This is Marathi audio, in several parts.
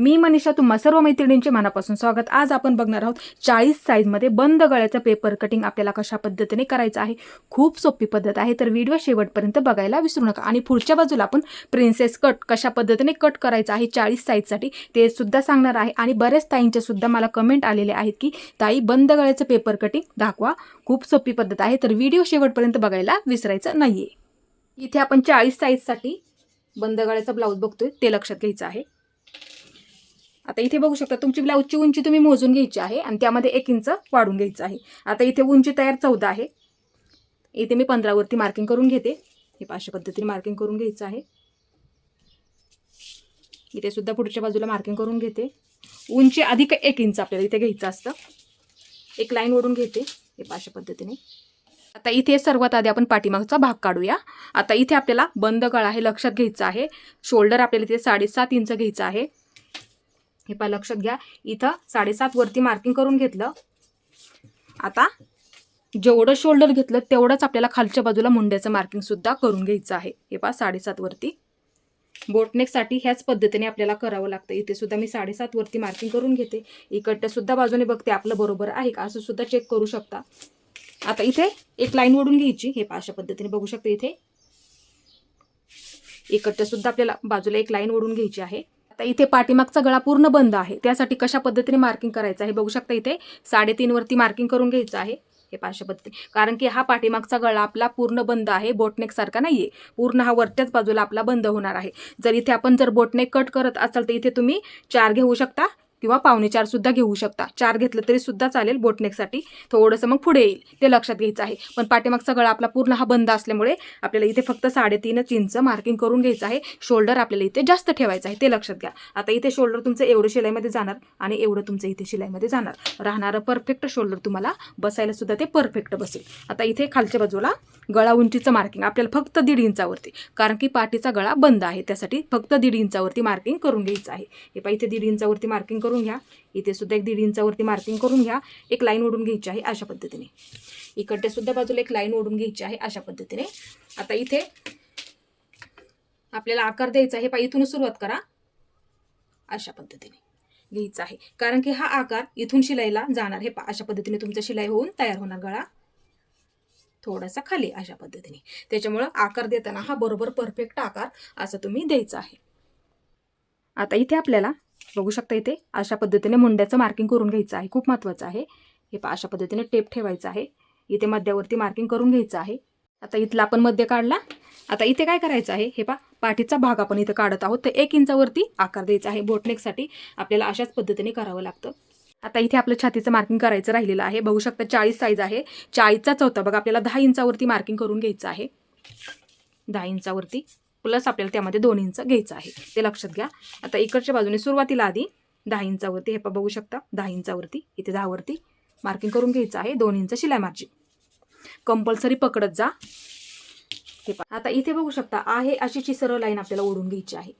मी मनीषा तुम्हा सर्व मैत्रिणींचे मनापासून स्वागत. आज आपण बघणार आहोत चाळीस साईजमध्ये बंद गळ्याचं पेपर कटिंग आपल्याला कशा पद्धतीने करायचं आहे. खूप सोपी पद्धत आहे तर व्हिडिओ शेवटपर्यंत बघायला विसरू नका. आणि पुढच्या बाजूला आपण प्रिन्सेस कट कशा पद्धतीने कट करायचं आहे चाळीस साईजसाठी ते सुद्धा सांगणार आहे. आणि बरेच ताईंचे सुद्धा मला कमेंट आलेले आहेत की ताई बंद गळ्याचं पेपर कटिंग दाखवा. खूप सोपी पद्धत आहे तर व्हिडिओ शेवटपर्यंत बघायला विसरायचं नाहीये. इथे आपण चाळीस साईजसाठी बंद गळ्याचा ब्लाऊज बघतोय ते लक्षात घ्यायचं आहे. आता इथे बघू शकता तुमची ब्लाऊजची उंची तुम्ही मोजून घ्यायची आहे आणि त्यामध्ये एक इंच वाढून घ्यायचं आहे. आता इथे उंची तयार चौदा आहे. इथे मी पंधरावरती मार्किंग करून घेते. हे पाचशे पद्धतीने मार्किंग करून घ्यायचं आहे. इथे सुद्धा पुढच्या बाजूला मार्किंग करून घेते. उंची अधिक एक इंच आपल्याला इथे घ्यायचं असतं. एक लाईन ओढून घेते. हे पाचशे पद्धतीने. आता इथे सर्वात आधी आपण पाठीमागचा भाग काढूया. आता इथे आपल्याला बंद गळा आहे लक्षात घ्यायचं आहे. शोल्डर आपल्याला इथे साडेसात इंच घ्यायचं आहे. हे पहा लक्षात घ्या. इथं साडेसात वरती मार्किंग करून घेतलं. आता जेवढं शोल्डर घेतलं तेवढंच आपल्याला खालच्या बाजूला मुंड्याचं मार्किंग सुद्धा करून घ्यायचं आहे. हे पहा साडेसात वरती. बोटनेकसाठी ह्याच पद्धतीने आपल्याला करावं लागतं. इथे सुद्धा मी साडेसात वरती मार्किंग करून घेते. इकडच्या सुद्धा बाजूने बघते आपलं बरोबर आहे का? असं सुद्धा चेक करू शकता. आता इथे एक लाईन ओढून घ्यायची. हे पहा अशा पद्धतीने बघू शकता इथे. इकडच्या सुद्धा आपल्याला बाजूला एक लाईन ओढून घ्यायची आहे. आता इथे पाठीमागचा गळा पूर्ण बंद आहे. त्यासाठी कशा पद्धतीने मार्किंग करायचं आहे? बघू शकता इथे साडेतीन वरती मार्किंग करून घ्यायचं आहे. हे पाचशे पद्धती कारण की हा पाठीमागचा गळा आपला पूर्ण बंद आहे. बोटनेक सारखा आहे पूर्ण हा वरच्याच बाजूला आपला बंद होणार आहे. जर इथे आपण जर बोटनेक कट करत असाल तर इथे तुम्ही चार घेऊ शकता. किंवा पावणे चार सुद्धा घेऊ शकता. चार घेतलं तरी सुद्धा चालेल बोटनेकसाठी थोडंसं मग पुढे येईल. ते लक्षात घ्यायचं आहे. पण पाठीमागचा गळा आपला पूर्ण हा बंद असल्यामुळे आपल्याला इथे फक्त साडेतीनच इंच मार्किंग करून घ्यायचं आहे. शोल्डर आपल्याला इथे जास्त ठेवायचं आहे. ते लक्षात घ्या. आता इथे शोल्डर तुमचं एवढं शिलाईमध्ये जाणार आणि एवढं तुमचं इथे शिलाईमध्ये जाणार. राहणारं परफेक्ट शोल्डर तुम्हाला बसायला सुद्धा ते परफेक्ट बसेल. आता इथे खालच्या बाजूला गळा उंचीचं मार्किंग आपल्याला फक्त दीड इंचावरती. कारण की पाठीचा गळा बंद आहे. त्यासाठी फक्त दीड इंचावरती मार्किंग करून घ्यायचं आहे. हे पहा इथे दीड इंचावरती मार्किंग करून घ्या. इथे सुद्धा एक दीड इंचावरती मार्किंग करून घ्या. एक लाईन ओढून घ्यायची आहे अशा पद्धतीने. इकडच्या सुद्धा बाजूला एक लाईन ओढून घ्यायची आहे अशा पद्धतीने. आता इथे आपल्याला आकार द्यायचा आहे. पा इथून सुरुवात करा. अशा पद्धतीने घ्यायचा आहे. कारण की हा आकार इथून शिलाईला जाणार. हे पा अशा पद्धतीने तुमचा शिलाई होऊन तयार होणार गळा. थोडासा खाली अशा पद्धतीने. त्याच्यामुळं आकार देताना हा बरोबर परफेक्ट आकार असं तुम्ही द्यायचा आहे. आता इथे आपल्याला बघू शकता इथे अशा पद्धतीने मुंड्याचं मार्किंग करून घ्यायचं आहे. खूप महत्त्वाचं आहे. हे पहा अशा पद्धतीने टेप ठेवायचं आहे. इथे मध्यावरती मार्किंग करून घ्यायचं आहे. आता इथला आपण मध्य काढला. आता इथे काय करायचं आहे? हे पा पाठीचा भाग आपण इथं काढत आहोत. तर एक इंचावरती आकार द्यायचा आहे. बोटनेकसाठी आपल्याला अशाच पद्धतीने करावं लागतं. आता इथे आपलं छातीचं मार्किंग करायचं राहिलेलं आहे. बघू शकता चाळीस साईज आहे. चाळीसचा चौथा. बघा आपल्याला दहा इंचावरती मार्किंग करून घ्यायचं आहे. दहा इंचावरती. प्लस आपल्याला त्यामध्ये दोन इंच घ्यायचं आहे. ते लक्षात घ्या. आता इकडच्या बाजूने सुरुवातीला आधी दहा इंचावरती. हे पण बघू शकता. दहा इंचावरती. इथे दहावरती मार्किंग करून घ्यायचं आहे. दोन इंच शिलाई मार्जिन. कंपल्सरी पकडत जा. हे आता इथे बघू शकता आहे अशीची सरळ लाईन आपल्याला ओढून घ्यायची आहे.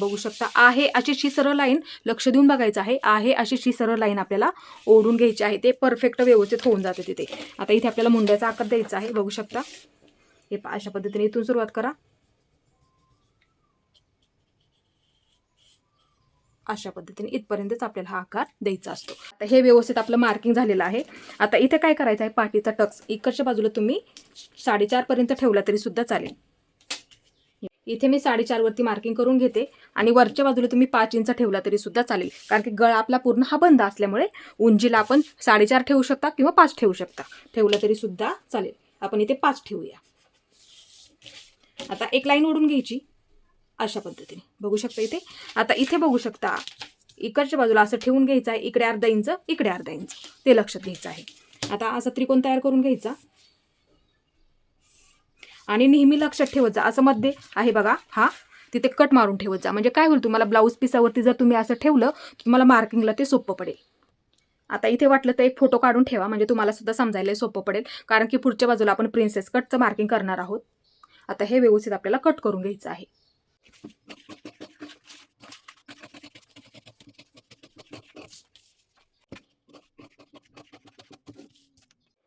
बघू शकता आहे अशीची सरळ लाईन. लक्ष देऊन बघायचं आहे. आहे अशीची सरळ लाईन आपल्याला ओढून घ्यायची आहे. ते परफेक्ट व्यवस्थित होऊन जाते तिथे. आता इथे आपल्याला मुंड्याचा आकार द्यायचा आहे. बघू शकता. हे अशा पद्धतीने इथून सुरुवात करा. अशा पद्धतीने इथपर्यंतच आपल्याला हा आकार द्यायचा असतो. आता हे व्यवस्थित आपलं मार्किंग झालेलं आहे. आता इथे काय करायचं आहे? पाठीचा टक्स इकडच्या बाजूला तुम्ही साडेचारपर्यंत ठेवला तरी सुद्धा चालेल. इथे मी साडेचारवरती मार्किंग करून घेते आणि वरच्या बाजूला तुम्ही पाच इंच ठेवला तरी सुद्धा चालेल. कारण की गळा आपला पूर्ण हा बंद असल्यामुळे उंचीला आपण साडेचार ठेवू शकता किंवा पाच ठेवू शकता. ठेवलं तरी सुद्धा चालेल. आपण इथे पाच ठेवूया. आता एक लाईन ओढून घ्यायची. अशा पद्धतीने. बघू शकता इथे. आता इथे बघू शकता. इकडच्या बाजूला असं ठेवून घ्यायचं आहे. इकडे अर्धा इंच इकडे अर्धा इंच. ते लक्षात घ्यायचं आहे. आता असा त्रिकोण तयार करून घ्यायचा. आणि नेहमी लक्षात ठेवत जा. असं मध्ये आहे बघा. हा? तिथे कट मारून ठेवत जा. म्हणजे काय होईल तुम्हाला? ब्लाऊज पिसावरती जर तुम्ही असं ठेवलं तुम्हाला मार्किंगला ते सोपं पडेल. आता इथे वाटलं तर एक फोटो काढून ठेवा. म्हणजे तुम्हाला सुद्धा समजायला सोपं पडेल. कारण की पुढच्या बाजूला आपण प्रिन्सेस कटचं मार्किंग करणार आहोत. आता हे व्यवस्थित आपल्याला कट करून घ्यायचं आहे.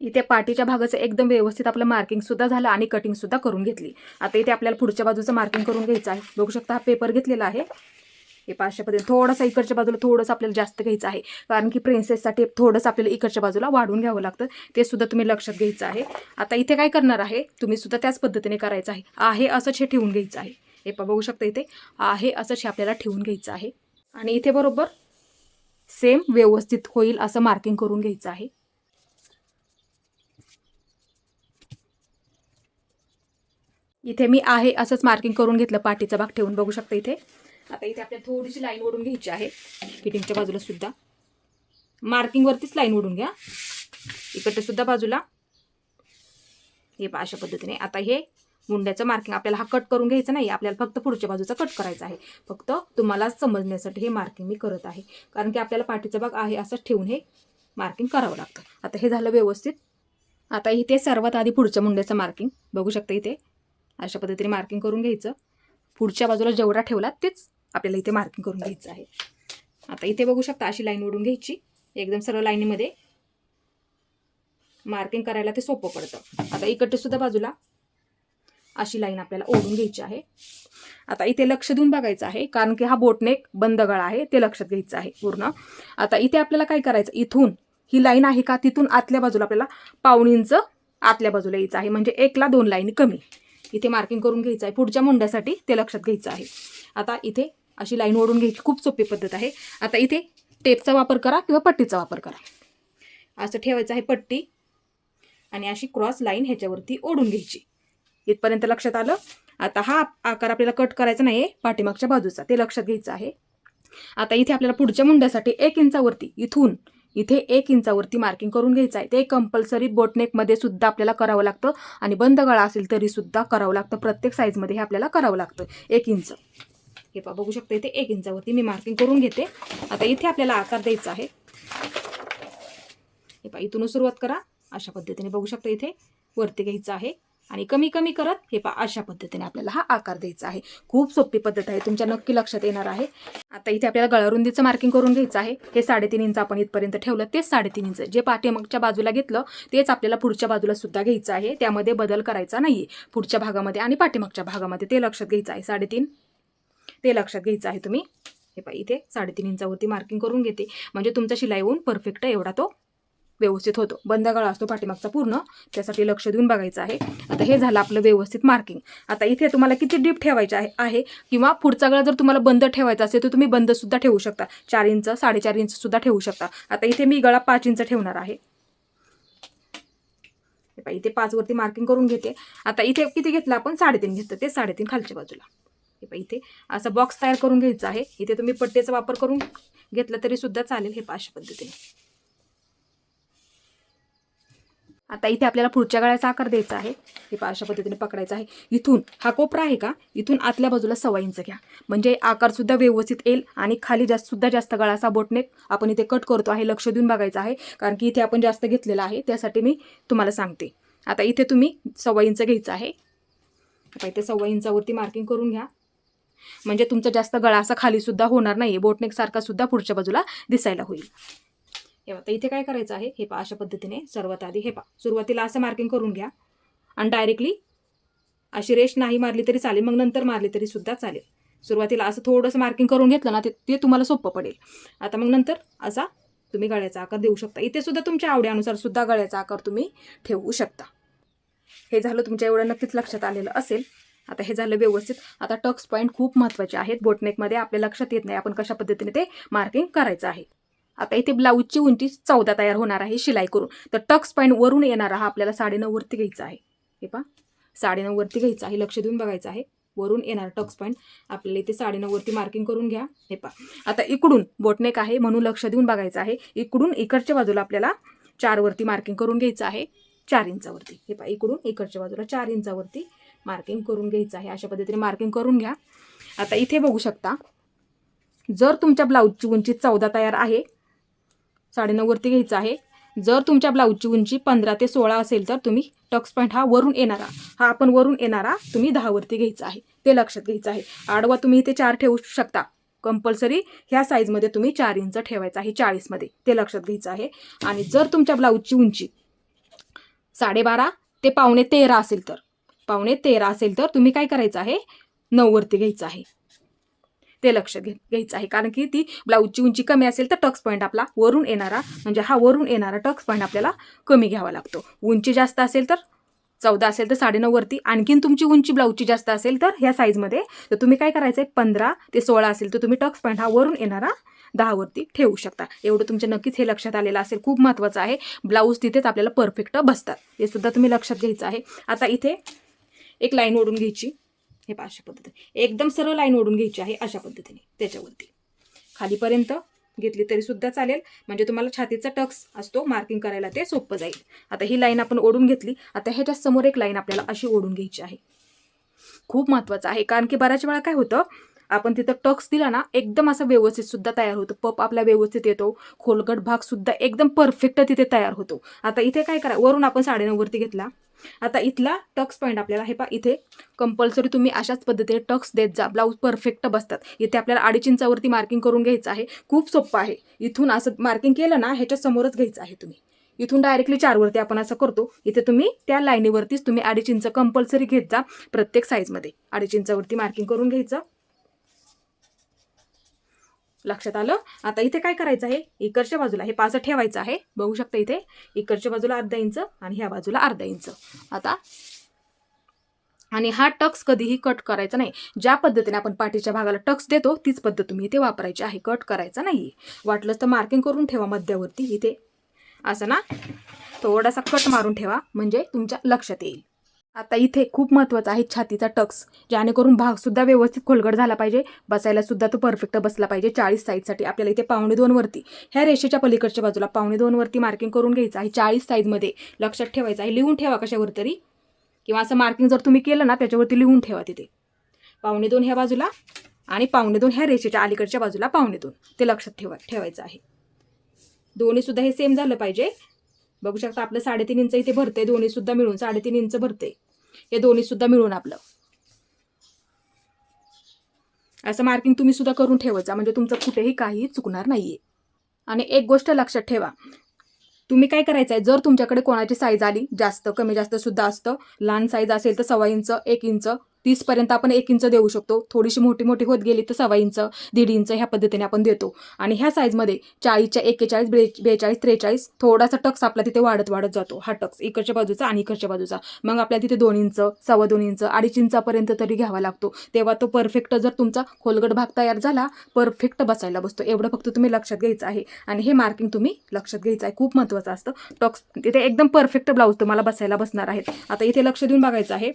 इथे पाठीच्या भागाचं एकदम व्यवस्थित आपलं मार्किंग सुद्धा झालं आणि कटिंग सुद्धा करून घेतली. आता इथे आपल्याला पुढच्या बाजूचं मार्किंग करून घ्यायचं आहे. बघू शकता हा पेपर घेतलेला आहे. हे पाचशेपर्यंत थोडंसं इकडच्या बाजूला थोडंसं आपल्याला जास्त घ्यायचं आहे. कारण की प्रिन्सेसचा टेप थोडंसं आपल्याला इकडच्या बाजूला वाढून घ्यावं लागतं. ते सुद्धा तुम्ही लक्षात घ्यायचं आहे. आता इथे काय करणार आहे? तुम्ही सुद्धा त्याच पद्धतीने करायचं आहे. आहे असंच हे ठेवून घ्यायचं आहे. हे पा बघू शकता इथे. आहे असंच हे आपल्याला ठेवून घ्यायचं आहे. आणि इथे बरोबर सेम व्यवस्थित होईल असं मार्किंग करून घ्यायचं आहे. इथे मी आहे असंच मार्किंग करून घेतलं पाठीचा भाग ठेवून बघू शकता इथे. आता इथे आपल्याला थोडीशी लाईन ओढून घ्यायची आहे. फिटिंगच्या बाजूला सुद्धा. मार्किंगवरतीच लाईन ओढून घ्या. इकडे सुद्धा बाजूला. हे पहा अशा पद्धतीने. आता हे मुंड्याचं मार्किंग आपल्याला हा कट करून घ्यायचं नाही आपल्याला फक्त पुढच्या बाजूचा कट करायचा आहे. फक्त तुम्हाला समजण्यासाठी हे मार्किंग मी करत आहे. कारण की आपल्याला पाठीचा भाग आहे असंच ठेवून हे मार्किंग करावं लागतं. आता हे झालं व्यवस्थित. आता इथे सर्वात आधी पुढच्या मुंड्याचं मार्किंग बघू शकता इथे. अशा पद्धतीने मार्किंग करून घ्यायचं. पुढच्या बाजूला जेवढा ठेवला तेच आपल्याला इथे मार्किंग करून घ्यायचं आहे. आता इथे बघू शकता अशी लाईन ओढून घ्यायची. एकदम सर्व लाईनीमध्ये मार्किंग करायला ते सोपं पडतं. आता इकडच्यासुद्धा बाजूला अशी लाईन आपल्याला ओढून घ्यायची आहे. आता इथे लक्ष देऊन बघायचं आहे कारण की हा बोटनेक बंद गळा आहे ते लक्षात घ्यायचं आहे पूर्ण. आता इथे आपल्याला काय करायचं इथून ही लाईन आहे का तिथून आतल्या बाजूला आपल्याला पाहुणींचं आतल्या बाजूला यायचं आहे. म्हणजे एकला दोन लाईन कमी. इथे मार्किंग करून घ्यायचं आहे. पुढच्या मुंड्यासाठी ते लक्षात घ्यायचं आहे. आता इथे अशी लाईन ओढून घ्यायची खूप सोपी पद्धत आहे. आता इथे टेपचा वापर करा किंवा पट्टीचा वापर करा. असं ठेवायचं आहे पट्टी आणि अशी क्रॉस लाईन ह्याच्यावरती ओढून घ्यायची. इथपर्यंत लक्षात आलं? आता हा आकार आपल्याला कट करायचा नाही आहे पाठीमागच्या बाजूचा. ते लक्षात घ्यायचं आहे. आता इथे आपल्याला पुढच्या मुंड्यासाठी एक इंचावरती इथून इथे एक इंचावरती मार्किंग करून घ्यायचं आहे. ते कंपल्सरी बोटनेकमध्ये सुद्धा आपल्याला करावं लागतं आणि बंद गळा असेल तरी सुद्धा करावं लागतं. प्रत्येक साईजमध्ये हे आपल्याला करावं लागतं. एक इंच. हे पहा बघू शकता इथे एक इंचावरती मी मार्किंग करून घेते. आता इथे आपल्याला आकार द्यायचा आहे. हे पहा इथूनच सुरुवात करा. अशा पद्धतीने बघू शकता इथे वरती घ्यायचं आहे. आणि कमी कमी करत हे पहा अशा पद्धतीने आपल्याला हा आकार द्यायचा आहे. खूप सोपी पद्धत आहे तुमच्या नक्की लक्षात येणार आहे. आता इथे आपल्याला गळारुंदीचं मार्किंग करून घ्यायचं आहे. हे साडेतीन इंच आपण इथपर्यंत ठेवलं तेच साडेतीन इंच. जे पाठीमागच्या बाजूला घेतलं तेच आपल्याला पुढच्या बाजूला सुद्धा घ्यायचं आहे. त्यामध्ये बदल करायचा नाही पुढच्या भागामध्ये आणि पाठीमागच्या भागामध्ये ते लक्षात घ्यायचं आहे. साडेतीन ते लक्षात घ्यायचं आहे तुम्ही. हे पहा इथे साडेतीन इंचावरती मार्किंग करून घेते. म्हणजे तुमचा शिलाई होऊन परफेक्ट एवढा तो व्यवस्थित होतो. बंद गळा असतो पाठीमागचा पूर्ण. त्यासाठी लक्ष देऊन बघायचं आहे. आता हे झालं आपलं व्यवस्थित मार्किंग आता इथे तुम्हाला किती डीप ठेवायचं आहे आहे किंवा पुढचा गळा जर तुम्हाला बंद ठेवायचा असेल तर तुम्ही बंद सुद्धा ठेवू शकता. चार इंच साडेचार इंच सुद्धा ठेवू शकता. आता इथे मी गळा पाच इंच ठेवणार आहे. हे इथे पाचवरती मार्किंग करून घेते. आता इथे किती घेतलं आपण? साडेतीन घेतलं. ते साडेतीन खालच्या बाजूला. हे पहा इथे असं बॉक्स तयार करून घ्यायचा आहे. इथे तुम्ही पट्टेचा वापर करून घेतला तरी सुद्धा चालेल. हे पाचशे पद्धतीने. आता इथे आपल्याला पुढच्या गळ्याचा आकार द्यायचा आहे. हे अशा पद्धतीने पकडायचं आहे. इथून हा कोपरा आहे का? इथून आतल्या बाजूला सव्वा इंच घ्या. म्हणजे आकारसुद्धा व्यवस्थित येईल आणि खाली जास्त सुद्धा जास्त गळाचा बोटनेक आपण इथे कट करतो आहे लक्ष देऊन बघायचं आहे. कारण की इथे आपण जास्त घेतलेलं आहे त्यासाठी मी तुम्हाला सांगते. आता इथे तुम्ही सव्वा इंच घ्यायचं आहे. आता इथे सव्वा इंचावरती मार्किंग करून घ्या. म्हणजे तुमचा जास्त गळा असा खाली सुद्धा होणार नाही बोटनेक सारखा सुद्धा पुढच्या बाजूला दिसायला होईल. तर आता इथे काय करायचं आहे? हे पा अशा पद्धतीने सर्वात आधी हे पा सुरुवातीला असं मार्किंग करून घ्या. आणि डायरेक्टली अशी रेष नाही मारली तरी चालेल मग नंतर मारली तरी सुद्धा चालेल. सुरुवातीला असं थोडंसं मार्किंग करून घेतलं ना ते ते तुम्हाला सोपं पडेल. आता मग नंतर असा तुम्ही गळ्याचा आकार देऊ शकता. इथे सुद्धा तुमच्या आवडीनुसार सुद्धा गळ्याचा आकार तुम्ही ठेवू शकता. हे झालं तुमच्या एवढं नक्कीच लक्षात आलेलं असेल. आता हे झालं व्यवस्थित. आता टक्स पॉईंट खूप महत्त्वाचे आहेत. बोटनेकमध्ये आपल्या लक्षात येत नाही आपण कशा पद्धतीने ते मार्किंग करायचं आहे. आता इथे ब्लाऊजची उंची चौदा तयार होणार आहे शिलाई करून. तर टक्स पॉईंट वरून येणारा हा आपल्याला साडेनऊवरती घ्यायचा आहे. हे पहा साडेनऊवरती घ्यायचा आहे. लक्ष देऊन बघायचं आहे. वरून येणार टक्स पॉईंट आपल्याला इथे साडेनऊवरती मार्किंग करून घ्या. हे पहा. आता इकडून बोटनेक आहे म्हणून लक्ष देऊन बघायचं आहे. इकडून इकडच्या बाजूला आपल्याला चारवरती मार्किंग करून घ्यायचं आहे. चार इंचावरती हे पहा इकडून इकडच्या बाजूला चार इंचावरती मार्किंग करून घ्यायचं आहे. अशा पद्धतीने मार्किंग करून घ्या. आता इथे बघू शकता जर तुमच्या ब्लाऊजची उंची चौदा तयार आहे साडेनऊवरती घ्यायचं आहे. जर तुमच्या ब्लाऊजची उंची पंधरा ते सोळा असेल तर तुम्ही टक्स पॉईंट हा वरून येणारा हा आपण वरून येणारा तुम्ही दहावरती घ्यायचा आहे. ते लक्षात घ्यायचं आहे. आडवा तुम्ही इथे चार ठेवू शकता. कंपल्सरी ह्या साईजमध्ये तुम्ही चार इंच ठेवायचं आहे चाळीसमध्ये ते लक्षात घ्यायचं आहे. आणि जर तुमच्या ब्लाऊजची उंची साडेबारा ते पावणे तेरा असेल तर पावणे तेरा असेल तर तुम्ही काय करायचं आहे? नऊवरती घ्यायचं आहे. ते लक्ष घे घ्यायचं आहे. कारण की ती ब्लाऊजची उंची कमी असेल तर टक्स पॉईंट आपला वरून येणारा म्हणजे हा वरून येणारा टक्स पॉईंट आपल्याला कमी घ्यावा लागतो. उंची जास्त असेल तर चौदा असेल तर साडेनऊवरती आणखीन तुमची उंची ब्लाऊजची जास्त असेल तर ह्या साईजमध्ये तर तुम्ही काय करायचं आहे पंधरा ते सोळा असेल तर तुम्ही टक्स पॉईंट हा वरून येणारा दहावरती ठेवू शकता. एवढं तुमच्या नक्कीच हे लक्षात आलेलं असेल. खूप महत्त्वाचं आहे. ब्लाऊज तिथेच आपल्याला परफेक्ट बसतात. हे सुद्धा तुम्ही लक्षात घ्यायचं आहे. आता इथे एक लाईन ओढून घ्यायची. हे पहा अशा पद्धतीने एकदम सरळ लाईन ओढून घ्यायची आहे अशा पद्धतीने त्याच्यावरती. खालीपर्यंत घेतली तरी सुद्धा चालेल. म्हणजे तुम्हाला छातीचा टक्स असतो मार्किंग करायला ते सोपं जाईल. आता ही लाईन आपण ओढून घेतली. आता ह्याच्या समोर एक लाईन आपल्याला अशी ओढून घ्यायची आहे. खूप महत्त्वाचं आहे. कारण की बऱ्याच वेळा काय होतं आपण तिथं टक्स दिला ना एकदम असं व्यवस्थित सुद्धा तयार होतो. पप आपला व्यवस्थित येतो. खोलगट भाग सुद्धा एकदम परफेक्ट तिथे तयार होतो. आता इथे काय करा वरून आपण साडेनऊवरती घेतला. आता इथला टक्स पॉईंट आपल्याला हे पा इथे कंपल्सरी तुम्ही अशाच पद्धतीने टक्स देत जा. ब्लाऊज परफेक्ट बसतात. इथे आपल्याला अडीच इंचावरती मार्किंग करून घ्यायचं आहे. खूप सोपं आहे. इथून असं मार्किंग केलं ना ह्याच्या समोरच घ्यायचं आहे तुम्ही. इथून डायरेक्टली चारवरती आपण असं करतो. इथे तुम्ही त्या लाईनीवरतीच तुम्ही अडीच इंच कंपल्सरी घेत जा प्रत्येक साईजमध्ये अडीच इंचावरती मार्किंग करून घ्यायचं. लक्षात आलं? आता इथे काय करायचं आहे? इकडच्या बाजूला हे पाच ठेवायचं आहे. बघू शकता इथे इकडच्या बाजूला अर्धा इंच आणि ह्या बाजूला अर्धा इंच. आता आणि हा टक्स कधीही कट करायचा नाही. ज्या पद्धतीने आपण पाठीच्या भागाला टक्स देतो तीच पद्धत तुम्ही इथे वापरायची आहे. कट करायचा नाही वाटलंच तर मार्किंग करून ठेवा मध्यावरती इथे. असं ना? थोडासा कट मारून ठेवा म्हणजे तुमच्या लक्षात येईल. आता इथे खूप महत्त्वाचं आहे छातीचा टक्स जेणेकरून भागसुद्धा व्यवस्थित खोलगट झाला पाहिजे. बसायला सुद्धा तो परफेक्ट बसला पाहिजे चाळीस साईजसाठी आपल्याला इथे पावणे दोनवरती ह्या रेषेच्या पलीकडच्या बाजूला पावणे दोनवरती मार्किंग करून घ्यायचं आहे चाळीस साईजमध्ये लक्षात ठेवायचं आहे लिहून ठेवा कशावर तरी. किंवा असं मार्किंग जर तुम्ही केलं ना त्याच्यावरती लिहून ठेवा तिथे. पावणे दोन ह्या बाजूला आणि पावणे दोन ह्या रेषेच्या अलीकडच्या बाजूला पावणे दोन. ते लक्षात ठेवा ठेवायचं आहे. दोन्हीसुद्धा हे सेम झालं पाहिजे. बघू शकता आपलं साडेतीन इंच इथे भरते दोन्हीसुद्धा मिळून साडेतीन इंच भरते हे दोन्ही सुद्धा मिळून आपलं. असं मार्किंग तुम्ही सुद्धा करून ठेवायचा म्हणजे तुमचं कुठेही काही चुकणार नाहीये. आणि एक गोष्ट लक्षात ठेवा. तुम्ही काय करायचं आहे जर तुमच्याकडे कोणाची साईज आली जास्त कमी जास्त सुद्धा असतं. लहान साईज असेल तर सव्वा इंच एक इंच तीसपर्यंत आपण एक इंच देऊ शकतो. थोडीशी मोठी मोठी होत गेली तर सव्वा इंच दीड इंच ह्या पद्धतीने आपण देतो. आणि ह्या साईजमध्ये चाळीसच्या एक्केचाळीस बे बेचाळीस त्रेचाळीस थोडासा टक्स आपला तिथे वाढत वाढत जातो. हा टक्स इकडच्या बाजूचा आणि इकडच्या बाजूचा. मग आपल्याला तिथे दोन इंच सव्वा दोन इंच अडीच इंचापर्यंत तरी घ्यावा लागतो. तेव्हा तो परफेक्ट जर तुमचा खोलगट भाग तयार झाला परफेक्ट बसायला बसतो. एवढं फक्त तुम्ही लक्षात घ्यायचं आहे. आणि हे मार्किंग तुम्ही लक्षात घ्यायचं आहे. खूप महत्त्वाचं असतं. टॉक्स तिथे एकदम परफेक्ट ब्लाऊज तुम्हाला बसायला बसणार आहेत. आता इथे लक्ष देऊन बघायचं आहे.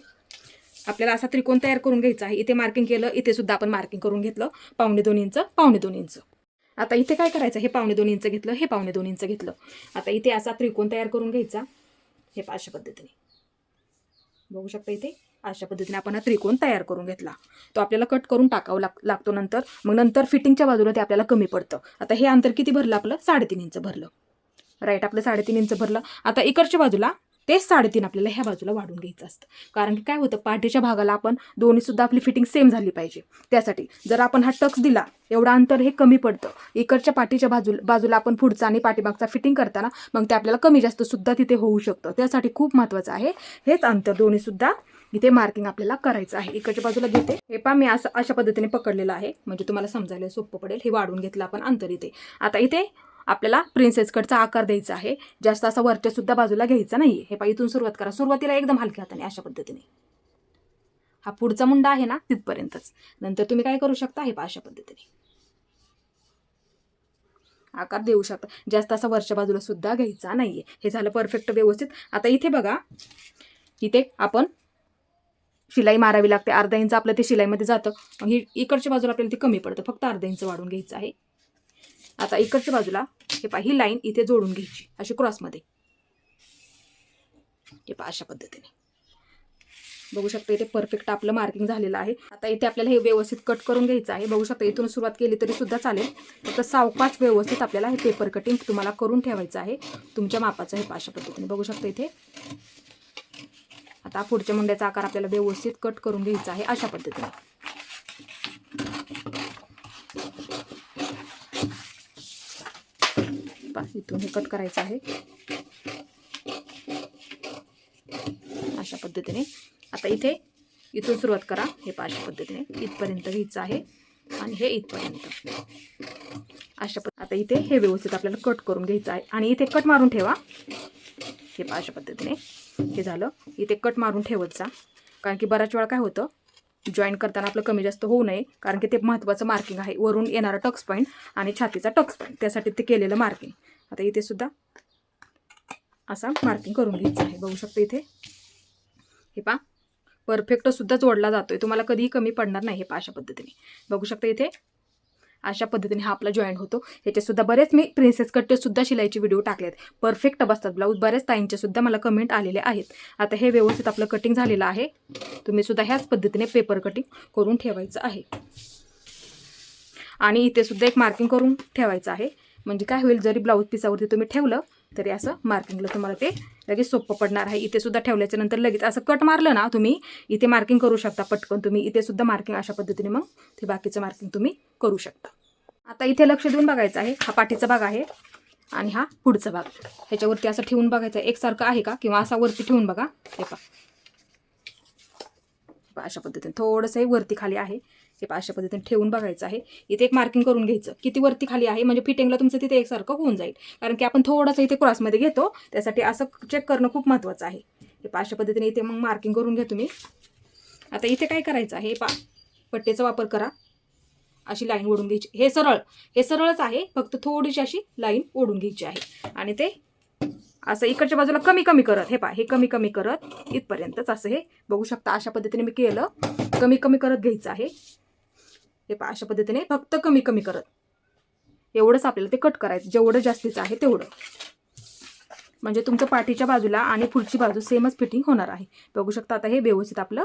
आपल्याला असा त्रिकोण तयार करून घ्यायचा आहे. इथे मार्किंग केलं इथे सुद्धा आपण मार्किंग करून घेतलं. पावणे दोन इंच पावणे दोन इंच. आता इथे काय करायचं? हे पावणे दोन इंच घेतलं हे पावणे दोन इंच घेतलं. आता इथे असा त्रिकोण तयार करून घ्यायचा. हे अशा पद्धतीने. बघू शकता इथे? अशा पद्धतीने आपण हा त्रिकोण तयार करून घेतला. तो आपल्याला कट करून टाकावं लाग लागतो नंतर. मग नंतर फिटिंगच्या बाजूला ते आपल्याला कमी पडतं. आता हे अंतर किती भरलं आपलं? साडेतीन इंच भरलं. राईट आपलं साडेतीन इंच भरलं. आता इकडच्या बाजूला तेच साडेतीन आपल्याला ह्या बाजूला वाढून घ्यायचं असतं. कारण की काय होतं पाठीच्या भागाला आपण दोन्हीसुद्धा आपली फिटिंग सेम झाली पाहिजे. त्यासाठी जर आपण हा टक्स दिला एवढं अंतर हे कमी पडतं. इकडच्या पाठीच्या बाजूला बाजूला आपण पुढचा आणि पाठीमागचा फिटिंग करताना मग ते आपल्याला कमी जास्त सुद्धा तिथे होऊ शकतं. त्यासाठी खूप महत्त्वाचं आहे हेच अंतर दोन्हीसुद्धा इथे मार्किंग आपल्याला करायचं आहे. इकडच्या बाजूला घेते. हे पहा मी असं अशा पद्धतीने पकडलेलं आहे. म्हणजे तुम्हाला समजायला सोपं पडेल. हे वाढून घेतलं आपण अंतर इथे. आता इथे आपल्याला प्रिन्सेस कटचा आकार द्यायचा आहे. जास्त असा वरच्या सुद्धा बाजूला घ्यायचा नाही हे पा इथून सुरुवात करा. सुरुवातीला एकदम हलक्या हाताने अशा पद्धतीने. हा पुढचा मुंडा आहे ना तिथपर्यंतच. नंतर तुम्ही काय करू शकता? हे पा अशा पद्धतीने. आकार देऊ शकता. जास्त असा वरच्या बाजूला सुद्धा घ्यायचा नाहीये. हे झालं परफेक्ट व्यवस्थित. आता इथे बघा. इथे आपण शिलाई मारावी लागते. अर्धा इंच आपलं ते शिलाईमध्ये जातं. मग ही इकडच्या बाजूला आपल्याला ते कमी पडतं. फक्त अर्धा इंच वाढून घ्यायचं आहे. आता इकडच्या बाजूला हे पा ही लाईन इथे जोडून घ्यायची अशी क्रॉसमध्ये हे पा अशा पद्धतीने. बघू शकता इथे परफेक्ट आपलं मार्किंग झालेलं आहे. आता इथे आपल्याला हे व्यवस्थित कट करून घ्यायचं आहे. बघू शकता इथून सुरुवात केली तरी सुद्धा चालेल. फक्त सावकाश व्यवस्थित आपल्याला हे पेपर कटिंग तुम्हाला करून ठेवायचं आहे. तुमच्या मापाचं हे अशा पद्धतीने. बघू शकता इथे. आता पुढच्या मुंड्याचा आकार आपल्याला व्यवस्थित कट करून घ्यायचा आहे अशा पद्धतीने. पहा, इथून हे कट करायचं आहे. अशा पद्धतीने. आता इथे इथून सुरुवात करा. हे पहा अशा पद्धतीने. इथपर्यंत घ्यायचं आहे आणि हे इथपर्यंत. अशा आता इथे हे व्यवस्थित आपल्याला कट करून घ्यायचं आहे. आणि इथे कट मारून ठेवा. हे पहा अशा पद्धतीने. हे झालं. इथे कट मारून ठेवत जा. कारण की बऱ्याच वेळा काय होतं? जॉईन करताना आपलं कमी जास्त होऊ नये कारण की ते महत्त्वाचं मार्किंग आहे. वरून येणारा टक्स पॉईंट आणि छातीचा टक्स पॉईंट त्यासाठी ते केलेलं मार्किंग आता इथे सुद्धा असा मार्किंग करून घ्यायचं आहे. बघू शकतो इथे. हे पा परफेक्ट सुद्धा जोडला जातोय. तुम्हाला कधीही कमी पडणार नाही हे पा अशा पद्धतीने. बघू शकता इथे. अशा पद्धतीने हा आपला जॉईंट होतो. याच्यासुद्धा बरेच मी प्रिन्सेस कट्टे सुद्धा शिलाईचे व्हिडिओ टाकलेत. परफेक्ट बसतात ब्लाऊज बऱ्याच ताईंच्यासुद्धा मला कमेंट आलेले आहेत. आता हे व्यवस्थित आपलं कटिंग झालेलं आहे. तुम्ही सुद्धा ह्याच पद्धतीने पेपर कटिंग करून ठेवायचं आहे. आणि इथे सुद्धा एक मार्किंग करून ठेवायचं आहे. म्हणजे काय होईल जरी ब्लाऊज पिसावरती तुम्ही ठेवलं तरी असं मार्किंगला तुम्हाला ते लगेच सोपं पडणार आहे. इथे सुद्धा ठेवल्याच्या नंतर लगेच असं कट मारलं ना तुम्ही इथे मार्किंग करू शकता पटकन तुम्ही. इथे सुद्धा मार्किंग अशा पद्धतीने मग ते बाकीचं मार्किंग तुम्ही करू शकता. आता इथे लक्ष देऊन बघायचं आहे. हा पाठीचा भाग आहे आणि हा पुढचा भाग. ह्याच्यावरती असं ठेवून बघायचं आहे. एकसारखं आहे का? किंवा असा वरती ठेवून बघा. हे पा पहा अशा पद्धतीने. थोडंसं वरती खाली आहे. हे अशा पद्धतीने ठेवून बघायचं आहे. इथे एक मार्किंग करून घ्यायचं. किती वरती खाली आहे म्हणजे फिटिंगला तुमचं तिथे एकसारखं होऊन जाईल. कारण की आपण थोडंसं इथे क्रॉसमध्ये घेतो त्यासाठी असं चेक करणं खूप महत्त्वाचं आहे. हे अशा पद्धतीने इथे मग मार्किंग करून घ्या तुम्ही. आता इथे काय करायचं आहे पा पट्टेचा वापर करा. अशी लाईन ओढून घ्यायची. हे सरळ हे सरळच आहे फक्त थोडीशी अशी लाईन ओढून घ्यायची आहे. आणि ते असं इकडच्या बाजूला कमी कमी करत हे पा हे कमी कमी करत इथपर्यंतच असं हे बघू शकता. अशा पद्धतीने मी केलं. कमी कमी करत घ्यायचं आहे. हे अशा पद्धतीने फक्त कमी कमी करत. एवढंच आपल्याला ते कट करायचं. जेवढं जास्तीचं आहे तेवढं. म्हणजे तुमचं पाठीच्या बाजूला आणि पुढची बाजू सेमच फिटिंग होणार आहे. बघू शकता आता हे व्यवस्थित आपलं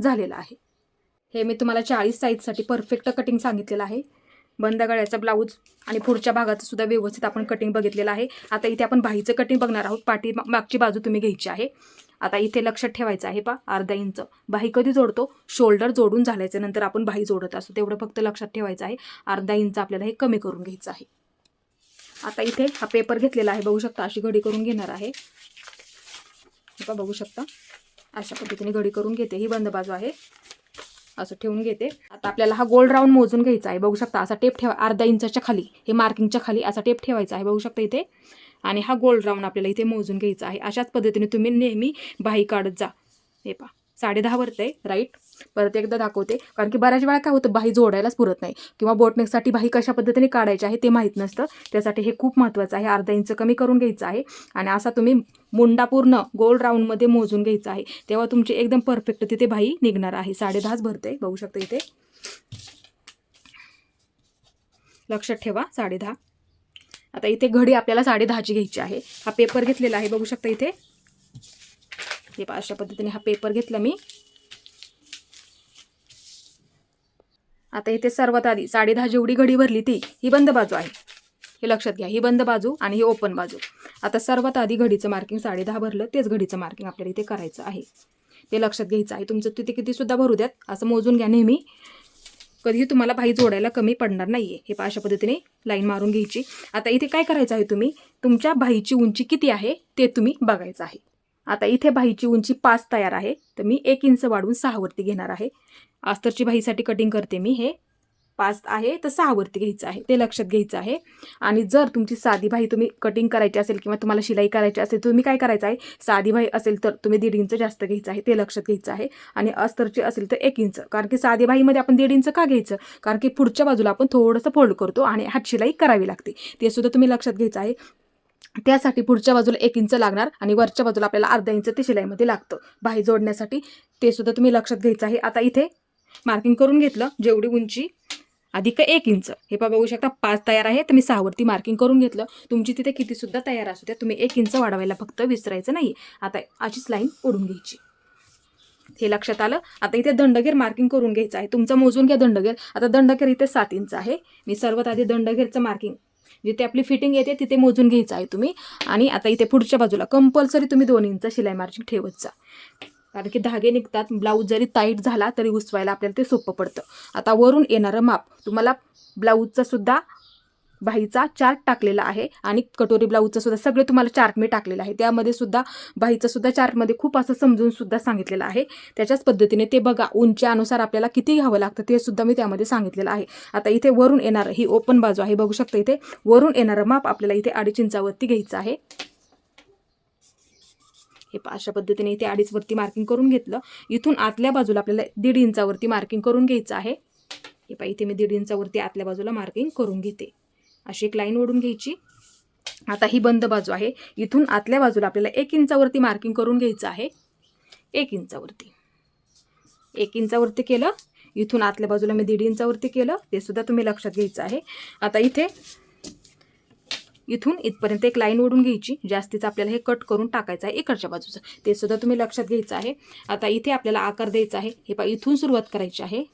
झालेलं आहे. हे मी तुम्हाला चाळीस साईजसाठी परफेक्ट कटिंग सांगितलेलं आहे. बंद गळ्याचा ब्लाऊज आणि पुढच्या भागाचं सुद्धा व्यवस्थित आपण कटिंग बघितलेलं आहे. आता इथे आपण बाहीचं कटिंग बघणार आहोत. पाठी मागची बाजू तुम्ही घ्यायची आहे. आता इथे लक्षात ठेवायचं आहे पा अर्धा इंच. बाही कधी जोडतो? शोल्डर जोडून झाल्याच्यानंतर आपण बाही जोडत असतो. तेवढं फक्त लक्षात ठेवायचं आहे. अर्धा इंच आपल्याला हे कमी करून घ्यायचं आहे. आता इथे हा पेपर घेतलेला आहे. बघू शकता अशी घडी करून घेणार आहे. हे बघू शकता. अशा पद्धतीने घडी करून घेते. ही बंद बाजू आहे. असं ठेवून घेते. आता आपल्याला हा गोल राऊंड मोजून घ्यायचा आहे. बघू शकता असा टेप ठेवा. अर्धा इंचाच्या खाली. हे मार्किंगच्या खाली असा टेप ठेवायचा आहे. बघू शकता इथे. आणि हा गोल राऊंड आपल्याला इथे मोजून घ्यायचा आहे. अशाच पद्धतीने तुम्ही नेहमी बाही काढत जा. हे पा साडे दहा आहे राईट परत एकदा दाखवते. कारण की बऱ्याच वेळा काय होतं बाही जोडायलाच पुरत नाही. किंवा बोटनेकसाठी बाही कशा पद्धतीने काढायची आहे ते माहीत नसतं. त्यासाठी हे खूप महत्त्वाचं आहे. अर्धा इंच कमी करून घ्यायचं आहे. आणि असा तुम्ही मुंडा पूर्ण गोल राऊंडमध्ये मोजून घ्यायचा आहे. तेव्हा तुमची एकदम परफेक्ट तिथे बाही निघणार आहे. साडे दहाच भरते. बघू शकता इथे. लक्षात ठेवा. साडे दहा. आता इथे घडी आपल्याला साडे दहाची घ्यायची आहे. हा पेपर घेतलेला आहे बघू शकता इथे. हे अशा पद्धतीने हा पेपर घेतला मी. आता इथे सर्वात आधी साडे दहा जेवढी घडी भरली ती ही बंद बाजू आहे. हे लक्षात घ्या ही बंद बाजू आणि ही ओपन बाजू. आता सर्वात आधी घडीचं मार्किंग साडे दहा भरलं तेच घडीचं मार्किंग आपल्याला इथे करायचं आहे. ते लक्षात घ्यायचं आहे. तुमचं तिथे किती सुद्धा भरू द्यात असं मोजून घ्या नेहमी. कधीही तुम्हाला भाई जोडायला कमी पडणार नाही आहे हे पहा अशा पद्धतीने लाईन मारून घ्यायची. आता इथे काय करायचं आहे तुम्ही? तुमच्या भाईची उंची किती आहे ते तुम्ही बघायचं आहे. आता इथे भाईची उंची पाच तयार आहे. तर मी एक इंच वाढवून सहावरती घेणार आहे. आस्तरची भाईसाठी कटिंग करते मी हे. पाच आहे तर सहावरती घ्यायचं आहे. ते लक्षात घ्यायचं आहे. आणि जर तुमची साधी भाई तुम्ही कटिंग करायची असेल किंवा तुम्हाला शिलाई करायची असेल तुम्ही काय करायचं आहे? साधी भाई असेल तर तुम्ही दीड इंच जास्त घ्यायचं आहे. ते लक्षात घ्यायचं आहे. आणि अस्तरची असेल तर एक इंच. कारण की साधी भाईमध्ये आपण दीड इंच का घ्यायचं? कारण की पुढच्या बाजूला आपण थोडंसं फोल्ड करतो आणि हात शिलाई करावी लागते. ते सुद्धा तुम्ही लक्षात घ्यायचं आहे. त्यासाठी पुढच्या बाजूला एक इंच लागणार आणि वरच्या बाजूला आपल्याला अर्धा इंच ते शिलाईमध्ये लागतं. बाही जोडण्यासाठी ते सुद्धा तुम्ही लक्षात घ्यायचं आहे. आता इथे मार्किंग करून घेतलं. जेवढी उंची अधिक एक इंच. हे पहा बघू शकता पाच तयार आहे तर मी सहावरती मार्किंग करून घेतलं. तुमची तिथे किती सुद्धा तयार असू द्या. तुम्ही एक इंच वाढवायला फक्त विसरायचं नाही. आता अशीच लाईन ओढून घ्यायची. हे लक्षात आलं? आता इथे दंडगेर मार्किंग करून घ्यायचं आहे. तुमचं मोजून घ्या दंडगेर. आता दंडगेर इथे सात इंच आहे. मी सर्वात आधी दंडगेरचं मार्किंग जिथे आपली फिटिंग येते तिथे मोजून घ्यायचं आहे तुम्ही. आणि आता इथे पुढच्या बाजूला कंपल्सरी तुम्ही दोन इंच शिलाई मार्जिन ठेवत जा. कारण की धागे निघतात ब्लाऊज जरी टाईट झाला तरी उसवायला आपल्याला ते सोपं पडतं. आता वरून येणारं माप तुम्हाला ब्लाऊजचा सुद्धा बाहीचा चार्ट टाकलेला आहे आणि कटोरी ब्लाऊजचा सुद्धा सगळे तुम्हाला चार्ट मी टाकलेलं आहे. त्यामध्ये सुद्धा बाहीचं सुद्धा चार्टमध्ये खूप असं समजून सुद्धा सांगितलेलं आहे. त्याच्याच पद्धतीने ते बघा उंच्यानुसार आपल्याला किती घ्यावं लागतं ते सुद्धा मी त्यामध्ये सांगितलेलं आहे. आता इथे वरून येणार ही ओपन बाजू आहे बघू शकता इथे वरून येणारं माप आपल्याला इथे अडीच इंचावरती घ्यायचं आहे. हे अशा पद्धतीने इथे अडीच वरती मार्किंग करून घेतलं. इथून आतल्या बाजूला आपल्याला दीड इंचावरती मार्किंग करून घ्यायचं आहे. हे पहा इथे मी दीड इंचावरती आतल्या बाजूला मार्किंग करून घेते. अशी एक लाईन ओढून घ्यायची. आता ही बंद बाजू आहे. इथून आतल्या बाजूला आपल्याला एक इंचावरती मार्किंग करून घ्यायचं आहे. एक इंचावरती. एक इंचावरती केलं. इथून आतल्या बाजूला मी दीड इंचावरती केलं. ते सुद्धा तुम्ही लक्षात घ्यायचं आहे. आता इथे इथून इथपर्यंत एक लाईन ओढून घ्यायची. जास्तीचं आपल्याला हे कट करून टाकायचं आहे इकडच्या बाजूचं. ते सुद्धा तुम्ही लक्षात घ्यायचं आहे. आता इथे आपल्याला आकार द्यायचा आहे. हे पा इथून सुरुवात करायची आहे.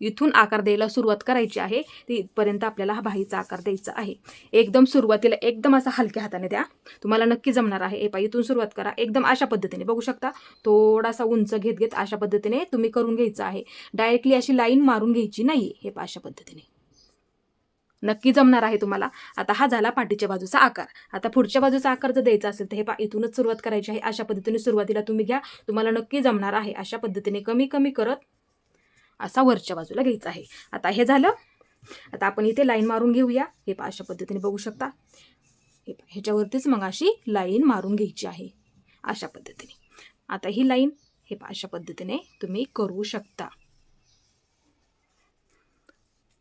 इथून आकार द्यायला सुरुवात करायची आहे. ते इथपर्यंत आपल्याला हा बाहीचा आकार द्यायचा आहे. एकदम सुरुवातीला एकदम असा हलक्या हाताने द्या. तुम्हाला नक्की जमणार आहे. हे पहा इथून सुरुवात करा. एकदम अशा पद्धतीने. बघू शकता थोडासा उंच घेत घेत अशा पद्धतीने तुम्ही करून घ्यायचं आहे. डायरेक्टली अशी लाईन मारून घ्यायची नाही हे पा अशा पद्धतीने. नक्की जमणार आहे तुम्हाला. आता हा झाला पाठीच्या बाजूचा आकार. आता पुढच्या बाजूचा आकार जर द्यायचा असेल तर हे पा इथूनच सुरुवात करायची आहे. अशा पद्धतीने सुरुवातीला तुम्ही घ्या. तुम्हाला नक्की जमणार आहे. अशा पद्धतीने कमी कमी करत असा वरच्या बाजूला घ्यायचा आहे. आता हे झालं. आता आपण इथे लाईन मारून घेऊया. हे पा अशा पद्धतीने बघू शकता. हे पा ह्याच्यावरतीच मग अशी लाईन मारून घ्यायची आहे. अशा पद्धतीने. आता ही लाईन हे पा अशा पद्धतीने तुम्ही करू शकता.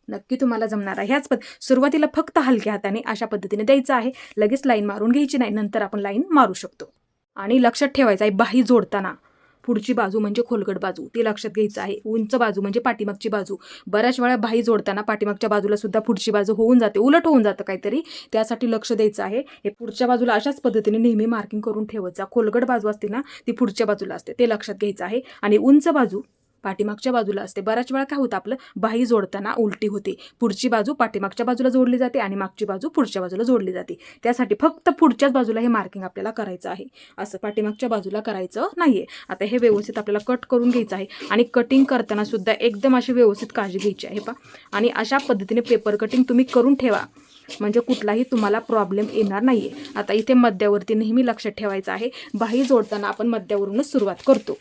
नक्की तुम्हाला जमणार आहे. ह्याच पद सुरुवातीला फक्त हलक्या हाताने अशा पद्धतीने द्यायचं आहे. लगेच लाईन मारून घ्यायची नाही नंतर आपण लाईन मारू शकतो. आणि लक्षात ठेवायचं आहे बाही जोडताना. पुढची बाजू म्हणजे खोलगट बाजू ती लक्षात घ्यायचं आहे. उंच बाजू म्हणजे पाठीमागची बाजू. बऱ्याच वेळा बाही जोडताना पाठीमागच्या बाजूला सुद्धा पुढची बाजू होऊन जाते उलट होऊन जातं काहीतरी. त्यासाठी लक्ष द्यायचं आहे. हे पुढच्या बाजूला अशाच पद्धतीने नेहमी मार्किंग करून ठेवायचा खोलगट बाजू असते ना ती पुढच्या बाजूला असते ते लक्षात घ्यायचं आहे. आणि उंच बाजू पाठीमागच्या बाजूला असते. बऱ्याच वेळा काय होतं आपलं? बाही जोडताना उलटी होते. पुढची बाजू पाठीमागच्या बाजूला जोडली जाते आणि मागची बाजू पुढच्या बाजूला जोडली जाते. त्यासाठी फक्त पुढच्याच बाजूला हे मार्किंग आपल्याला करायचं आहे. असं पाठीमागच्या बाजूला करायचं नाहीये. आता हे व्यवस्थित आपल्याला कट करून घ्यायचं आहे आणि कटिंग करताना सुद्धा एकदम अशी व्यवस्थित काळजी घ्यायची आहे पा आणि अशा पद्धतीने पेपर कटिंग तुम्ही करून ठेवा. म्हणजे कुठलाही तुम्हाला प्रॉब्लेम येणार नाही आता इथे मध्यावरती नेहमी लक्षात ठेवायचं आहे. बाही जोडताना आपण मध्यावरूनच सुरुवात करतो.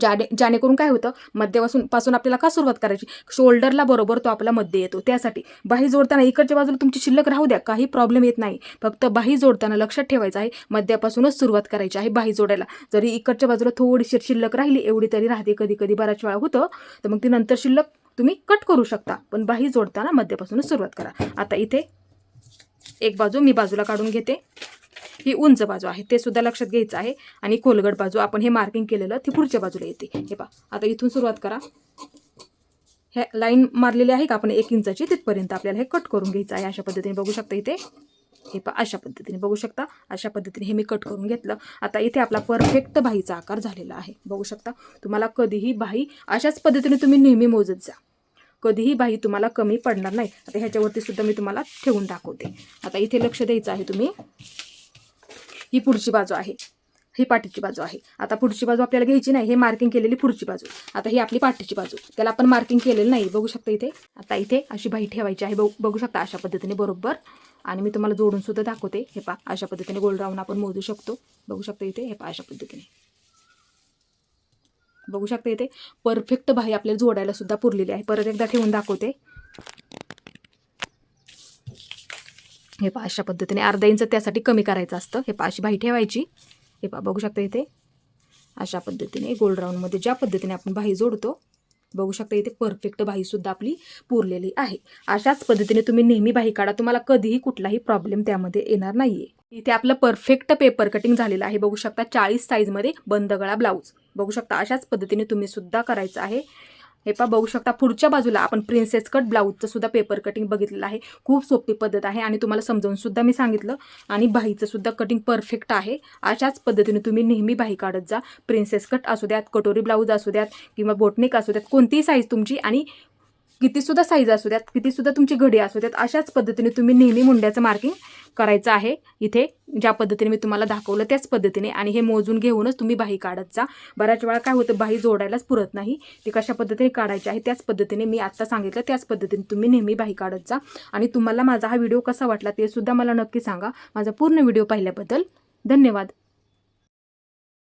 ज्याने जेणेकरून काय होतं मध्यापासून पासून आपल्याला का सुरुवात करायची? शोल्डरला बरोबर तो आपला मध्य येतो. त्यासाठी बाही जोडताना इकडच्या बाजूला तुमची शिल्लक राहू द्या काही प्रॉब्लेम येत नाही. फक्त बाही जोडताना लक्षात ठेवायचं आहे मध्यापासूनच सुरुवात करायची आहे बाही जोडायला. जरी इकडच्या बाजूला थोडीशी शिल्लक राहिली एवढी तरी राहते. कधी कधी बऱ्याच वेळा होतं तर मग ती नंतर शिल्लक तुम्ही कट करू शकता. पण बाही जोडताना मध्यापासूनच सुरुवात करा. आता इथे एक बाजू मी बाजूला काढून घेते. ही उंच बाजू आहे ते सुद्धा लक्षात घ्यायचं आहे. आणि कोलगड बाजू आपण हे मार्किंग केलेलं ती पुढच्या बाजूला येते. हे पा आता इथून सुरुवात करा. ह्या लाईन मारलेली आहे का आपण? एक इंचाची तिथपर्यंत आपल्याला हे कट करून घ्यायचं आहे. अशा पद्धतीने बघू शकता इथे. हे पा अशा पद्धतीने बघू शकता. अशा पद्धतीने हे मी कट करून घेतलं. आता इथे आपला परफेक्ट बाहीचा आकार झालेला आहे. बघू शकता तुम्हाला कधीही बाही अशाच पद्धतीने तुम्ही नेहमी मोजत जा. कधीही बाही तुम्हाला कमी पडणार नाही. आता ह्याच्यावरती सुद्धा मी तुम्हाला ठेवून दाखवते. आता इथे लक्ष द्यायचं आहे तुम्ही. ही पुढची बाजू आहे. ही पाठीची बाजू आहे. आता पुढची बाजू आपल्याला घ्यायची नाही हे मार्किंग केलेली पुढची बाजू. आता ही आपली पाठीची बाजू. त्याला आपण मार्किंग केलेलं नाही बघू शकता इथे. आता इथे अशी बाही ठेवायची आहे बघू बघू शकता अशा पद्धतीने बरोबर. आणि मी तुम्हाला जोडून सुद्धा दाखवते. हे पा अशा पद्धतीने गोल राहून आपण मोजू शकतो. बघू शकता इथे हे पा अशा पद्धतीने. बघू शकता इथे परफेक्ट बाही आपल्याला जोडायला सुद्धा पुरलेली आहे. परत एकदा ठेवून दाखवते. हे पहा अशा पद्धतीने अर्धा इंच त्यासाठी कमी करायचं असतं. हे पहा अशी बाही ठेवायची. हे पहा बघू शकता इथे. अशा पद्धतीने गोल राऊंडमध्ये ज्या पद्धतीने आपण बाही जोडतो बघू शकता इथे परफेक्ट बाहीसुद्धा आपली पुरलेली आहे. अशाच पद्धतीने तुम्ही नेहमी बाही काढा. तुम्हाला कधीही कुठलाही प्रॉब्लेम त्यामध्ये येणार नाहीये. इथे आपलं परफेक्ट पेपर कटिंग झालेलं आहे. बघू शकता चाळीस साईजमध्ये बंद गळा ब्लाऊज बघू शकता अशाच पद्धतीने तुम्ही सुद्धा करायचं आहे. हे पा बघू शकता पुढच्या बाजूला आपण प्रिन्सेस कट ब्लाऊजचं सुद्धा पेपर कटिंग बघितलेलं आहे. खूप सोपी पद्धत आहे आणि तुम्हाला समजावून सुद्धा मी सांगितलं. आणि बाहीचं सुद्धा कटिंग परफेक्ट आहे. अशाच पद्धतीने तुम्ही नेहमी बाही काढत जा. प्रिन्सेस कट असू द्यात कटोरी ब्लाऊज असू द्यात किंवा बोटनेक असू द्यात कोणतीही साईज तुमची आणि कितीसुद्धा साईज असू द्यात कितीसुद्धा तुमची घडी असू द्यात अशाच पद्धतीने तुम्ही नेहमी मुंड्याचं मार्किंग करायचं आहे. इथे ज्या पद्धतीने मी तुम्हाला दाखवलं त्याच पद्धतीने आणि हे मोजून घेऊनच तुम्ही बाही काढत जा. बऱ्याच वेळा काय होतं बाही जोडायलाच पुरत नाही. ती कशा पद्धतीने काढायची आहे त्याच पद्धतीने मी आत्ता सांगितलं त्याच पद्धतीने तुम्ही नेहमी बाही काढत जा. आणि तुम्हाला माझा हा व्हिडिओ कसा वाटला ते सुद्धा मला नक्की सांगा. माझा पूर्ण व्हिडिओ पाहिल्याबद्दल धन्यवाद.